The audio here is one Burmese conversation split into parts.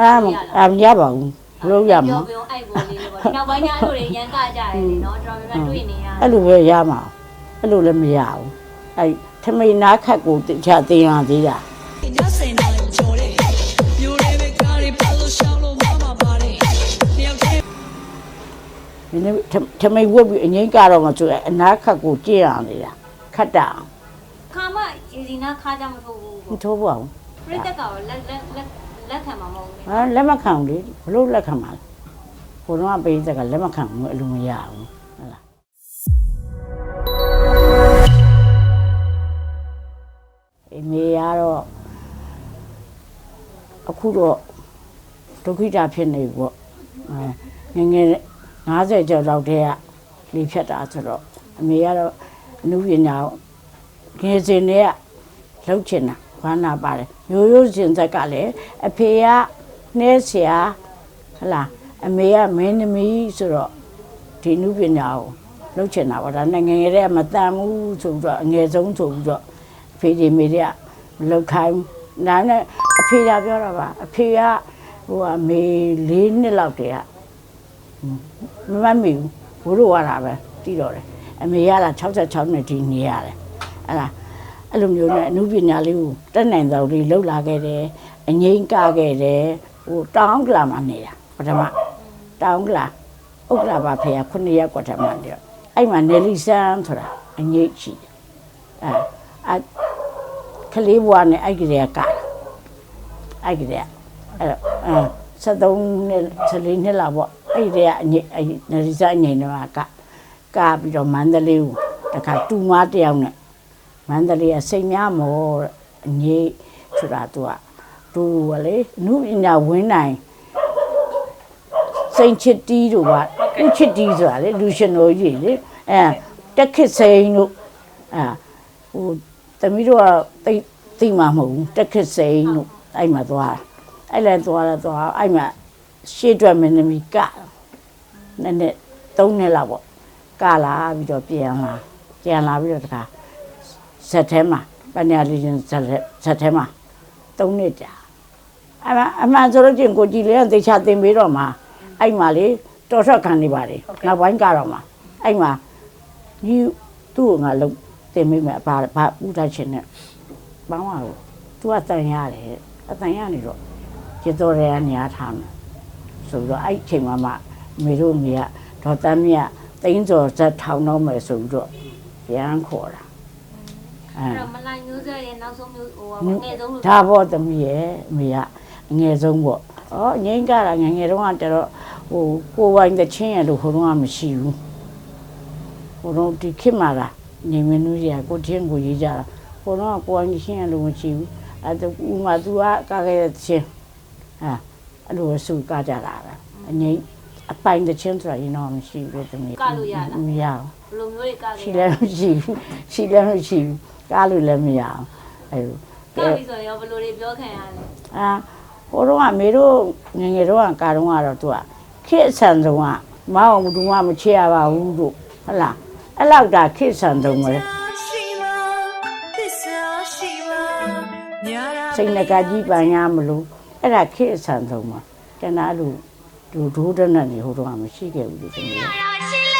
အာမအာမရပါဘူးဘလို့ရမှာပြောပြောအဲ့ကိုလေးလို့ပေါ့ဒီနောက်ပိုင်းကျအဲ့လိုတွေရန်ကကြရတယ်လေနော်တော်တော်များများတွေ့နေရအဲ့လိုပဲရမှာအဲ့လိုလည်းမရဘူးအဲ့ထမိန်နာခတ်ကိုတခြားတင်ရသေးတာညစိန်တော့လည်းကြော်တယ်မျိုးလေးပဲကားတွေပါလို့ရှောင်းလို့မမပါတယ်တယောက်တည်းဒီနေ့ထထမိန်ဝတ်ပြီးအငိမ့်ကတော့မဆိုရအနာခတ်ကိုကြည့်ရနေတာခတ်တာခါမရေစီနာခါကြမထိုးဘူးမပေါ့ထိုးပါဘူးပြိတက်ကရောလက်လက်လက် လက်ခံမှာမဟုတ်ဘူးဟာလက်မခံဘူးလေဘလို့လက်ခံမှာလဲဘုရားပေးတဲ့ကလက်မခံဘူးအလိုမရဘူးဟုတ်လားအမေကတော့အခုတော့ဒုက္ခိတာဖြစ်နေပြီပေါ့အဲငယ်ငယ်90ကျော်လောက်တည်းကလေဖြတ်တာဆိုတော့အမေကတော့အနုပညာကိုငယ်စဉ်တည်းကလှုပ်ချင်တာ ဘာနာပါတယ်ရိုးရိုးစင်သက်ကလည်းအဖေကနှဲဆရာဟလာအမေကမင်းသမီးဆိုတော့ဒီနုပညာကိုလှုပ်ချင်တာပေါ့ဒါနဲ့ငယ်ငယ်တည်းကမတန်ဘူးဆိုပြီးတော့အငယ်ဆုံးဆိုပြီးတော့အဖေဒီမေတွေကမလှုပ်ခိုင်းဘူးဒါနဲ့အဖေကပြောတာပါအဖေကဟိုအမေ၄နှစ်လောက်တည်းကမမတ်မီဘူးဘိုးတို့ရတာပဲတီးတော့တယ်အမေရတာ66နှစ်ဒီနေရတယ်အဲ့ဒါ အဲ့လိုမျိုးနဲ့အမှုပညာလေးကိုတက်နိုင်တော်လေးလှုပ်လာခဲ့တယ်အငိမ့်ကခဲ့တယ်ဟိုတောင်းကလာမှာနေတာပထမတောင်းကလာဥက္ကလာပါဖေရခုနှစ်ရက်ကွက်ထမှနေတော့အဲ့မှာနယ်လီဆန်းဆိုတာအငိမ့်ရှိတယ်အဲအကလေးဘွားနဲ့အဲ့ကလေးကကအဲ့ကလေးကအဲ့တော့အဲ73နှစ်14နှစ်လောက်ပေါ့အဲ့ဒီကအငိမ့်အဲ့နယ်လီဆန်းအငိမ့်တော့ကကပြီးတော့မန္တလေးကိုတခါတူမတယောက်နဲ့ မန္တလေးကစိတ်များမောအငိမ့်ဆိုတာသူကသူကလေအနုပညာဝင်းနိုင်စိန်ချစ်တီးတို့ကဥချစ်တီးဆိုတာလေလူရှင်တော်ကြီးလေအဲတက်ခစ်စိန်တို့အဲဟိုတမီးတို့ကတိတ်တိတ်မှမဟုတ်ဘူးတက်ခစ်စိန်တို့အဲ့မှာသွားတာအဲ့လည်းသွားတော့သွားအဲ့မှာရှေ့အတွက်မင်းသမီးကနည်းနည်း၃နှစ်လောက်ပေါ့ကလာပြီးတော့ပြန်လာပြန်လာပြီးတော့တခါ ဇက်ထဲမှာပညာလေးချင်းဇက်ထဲဇက်ထဲမှာ၃နှစ်ကြာအမှန်အမှန်ဆိုလို့ချင်းကိုကြည်လေးကသေချာတင်ပေးတော့မှာအဲ့မှာလေတော်ထွက်ခံနေပါလေနောက်ပိုင်းကတော့မှာအဲ့မှာညီသူ့ကိုငါလုံးတင်ပေးမယ်ဘာဘာဥဒတ်ချင်းနဲ့ဘောင်းအောင်သူကတန်ရတယ်အတန်ရနေတော့ကျေတော်ရဲကနေအားထားမယ်ဆိုတော့အဲ့ချိန်မှာမှမေတို့မေကဒေါ်တမ်းမြတ်တိန်းစော်ဇက်ထောင်တော့မယ်ဆိုပြီးတော့ပြန်ခေါ်တာ အဲအဲ့တော့မလိုက်မျိုးဆက်ရဲ့နောက်ဆုံးမျိုးဟိုငယ်ဆုံးလို့ဒါပေါ့သမီးရဲ့အမေကအငယ်ဆုံးပေါ့။ဩငိမ့်ကြတာငယ်ငယ်တုန်းကတတော့ဟိုကိုယ်ပိုင်တဲ့ချင်းရလို့ဟိုတုန်းကမရှိဘူး။ဟိုတုန်းဒီခေတ်မှာကညီမင်းတို့ရကိုချင်းကိုရေးကြတာဟိုတုန်းကကိုယ်ပိုင်ချင်းရလို့မရှိဘူး။အဲဒါဥမာသူကကခဲ့တဲ့ချင်းဟာအဲ့လိုစုကကြတာပဲ။အငိမ့်အပိုင်တဲ့ချင်းဆိုတာရင်တော့မရှိဘူးသမီးကလို့ရလားမရဘူးဘယ်လိုမျိုးတွေကရှိလဲလည်းမရှိဘူးရှိလည်းမရှိဘူး ကားလို့လည်းမရအောင်အဲလိုကပြီးဆိုရောဘယ်လိုတွေပြောခံရလဲအာဟိုတော့ကမေတို့ငယ်ငယ်တော့ကကာတော့ကတော့သူကခေတ်ဆန်ဆုံးကမအောင်ဘူးမှမချရပါဘူးတို့ဟုတ်လားအဲ့လောက်ဒါခေတ်ဆန်ဆုံးပဲရှိမသစ္စာရှိမညာရာစိတ်ငကကြီးပန်ရမလို့အဲ့ဒါခေတ်ဆန်ဆုံးပါကျန်တာအဲ့လိုဒူဒိုးတဲ့နဲ့နေဟိုတော့ကမရှိခဲ့ဘူးဒီသမီးရှင်လ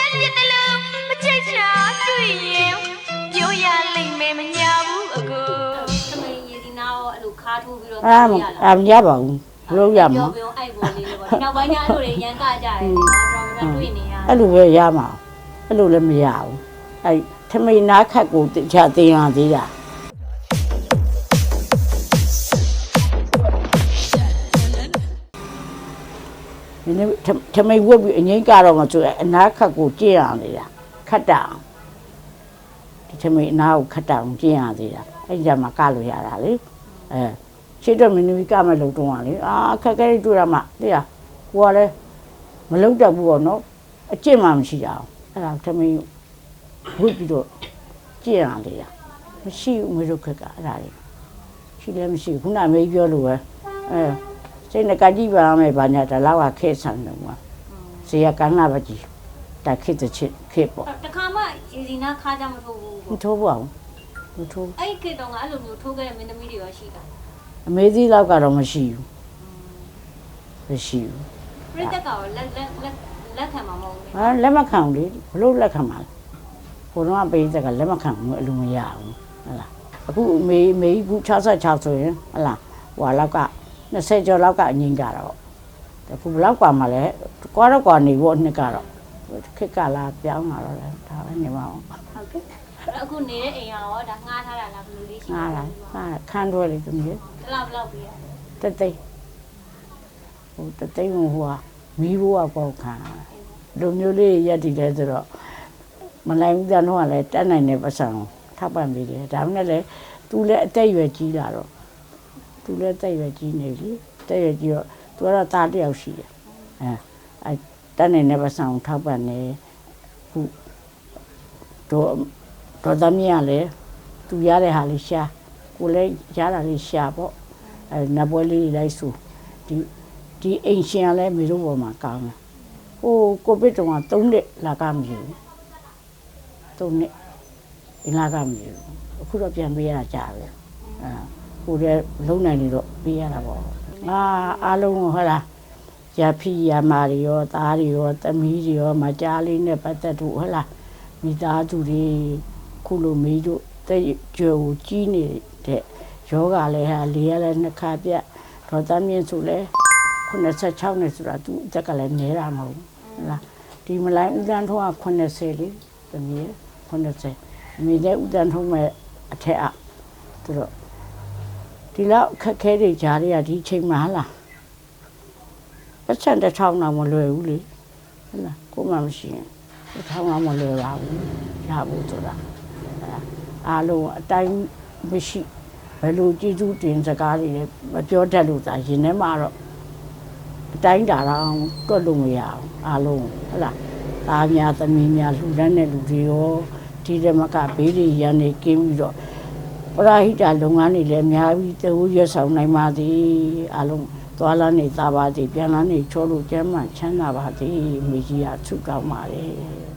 အဲ့လိုခါထိုးပြီးတော့အာမအာမရပါဘူးဘလို့ရမှာပြောပြောအဲ့ကိုလေးလို့ပေါ့ဒီနောက်ပိုင်းကျအဲ့လိုတွေရန်ကကြရတယ်လေနော်တော်တော်များများတွေ့နေရအဲ့လိုပဲရမှာအဲ့လိုလည်းမရဘူးအဲ့ထမိန်နာခတ်ကိုတခြားတင်ရသေးတာဒီနေ့ထထမိန်ဝတ်ပြီးအငိမ့်ကတော့မဆိုအနာခတ်ကိုကျင့်ရနေတာခတ်တာအောင်ဒီထမိန်အနာကိုခတ်တာအောင်ကျင့်ရသေးတာအဲ့ဒီကြမှာကလို့ရတာလေ အဲရှေ့တော့မင်းသမီးကမလုံတုံးရလေအာခက်ခဲလေးတွေ့ရမှာတရားကိုကလည်းမလုံတတ်ဘူးပေါ့နော်အကျင့်မှမရှိကြအောင်အဲ့ဒါသမီးဝတ်ပြီးတော့ကျင့်ရလေရမရှိဘူးမတို့ခက်ကအဲ့ဒါတွေရှိလည်းမရှိဘူးခုနမေးပြောလို့ပဲအဲစိတ်နဲ့ကကြည့်ပါမယ်ဘာညာတလောက်ကခဲဆန်တယ်ကွာဇေယကန္နာပကြီးတခိတချစ်ခေပေါ့တခါမှရေစီနာခါကြမထိုးဘူးမပေါ့ထိုးပါဘူး မထိုး အဲ့ခေတ်တုန်းကအဲ့လိုမျိုးထိုးခဲ့တဲ့မင်းသမီးတွေရောရှိတာ အမေကြီးလောက်ကတော့မရှိဘူး မရှိဘူး ပြိတက်ကရောလက်လက်လက်လက်ခံမှာမဟုတ်ဘူး ဟာလက်မခံဘူးလေဘလို့လက်ခံမှာလဲဘုံတော့ပေးတဲ့ကလက်မခံဘူးအလိုမရဘူးဟုတ်လားအခုမေမေဘူး66ဆိုရင်ဟုတ်လားဟိုလောက်က20ကျော်လောက်ကအငိမ့်ကြတာပေါ့အခုဘလောက်กว่าမှလဲကွာတော့กว่าနေဖို့နှစ်ကတော့ခက်ကလာပြောင်းလာတော့လဲဒါပဲနေမအောင် ဟုတ်ကဲ့ အခုနေတဲ့အိမ်ရောဒါငှားထားတာလားဘယ်လိုလေးရှိငါလာငါခန်းတွဲလေးသူမျိုးဘယ်လောက်ဘယ်လောက်ပြီးရတသိန်းဟိုတသိန်းဟိုဟာမီးဘိုးကပေါ့ခံလူမျိုးလေးရက်တည်လဲဆိုတော့မလိုက်ဘူးတဲ့တော့လည်းတက်နိုင်တဲ့ပတ်စံကိုထောက်ပံ့ပေးတယ်ဒါမှလည်းသူလည်းအသက်အရွယ်ကြီးလာတော့သူလည်းအသက်အရွယ်ကြီးနေပြီအသက်အရွယ်ကြီးတော့သူကတော့သားတစ်ယောက်ရှိတယ်အဲအဲတက်နိုင်တဲ့ပတ်စံကိုထောက်ပံ့နေခုတော့ တော့သမီးကလည်းသူရတဲ့ဟာလေးရှာကိုလည်းရတာလေးရှာပေါ့အဲနတ်ပွဲလေးတွေလိုက်စုဒီဒီအိမ်ရှင်ကလည်းမိတို့ပေါ်မှာကောင်းတယ်ဟိုကိုဗစ်တုန်းက3နှစ်လာကမရှိဘူး3နှစ်ဒီလာကမရှိဘူးအခုတော့ပြန်ပေးရတာကြာပဲအဲကိုလည်းလုံနိုင်နေတော့ပေးရတာပေါ့ငါအားလုံးကိုဟုတ်လားရဖီရမာတွေရောသားတွေရောသမီးတွေရောမကြားလေးနဲ့ပတ်သက်လို့ဟုတ်လားမိသားစုတွေ ခုလိုမေးတို့တဲ့ကြွယ်ကိုကြီးနေတဲ့ယောဂလည်းဟာလေးရလည်းနှစ်ခါပြတ်ဒေါ်သမင်းဆိုလဲ86နှစ်ဆိုတာသူအသက်ကလည်းနဲတာမဟုတ်ဘူးဟုတ်လားဒီမလိုက်ဦးတန်းထုံးက80လေသမီး80အမိတဲ့ဦးတန်းထုံးမဲ့အထက်အသူတို့ဒီလောက်အခက်ခဲတွေကြားရဒီချိန်မှာဟလားပတ်စံတစ်ထောင်တော့မလွယ်ဘူးလေဟုတ်လားကိုမှမရှိရင်တစ်ထောင်တော့မလွယ်ပါဘူးရဖို့ဆိုတာ အဲအားလုံးအတိုင်းမရှိဘယ်လိုကြည်ကျူးတင်စကားတွေလဲမပြောတတ်လို့သာရင်ထဲမှာတော့အတိုင်းတာတော့တွက်လို့မရအောင်အားလုံးဟုတ်လားသားများသမီးများလှူဒန်းတဲ့လူတွေရောဒီဓမ္မကဘေးတွေရန်နေကင်းပြီးတော့ပရာဟိတလုပ်ငန်းတွေလည်းအများကြီးတဝရွတ်ဆောင်နိုင်ပါသည်အလုံးသွားလာနေသားပါသည်ပြန်လာနေချောလို့ကျမ်းမှချမ်းသာပါသည်မိကြီးကဆုကောင်းပါလေ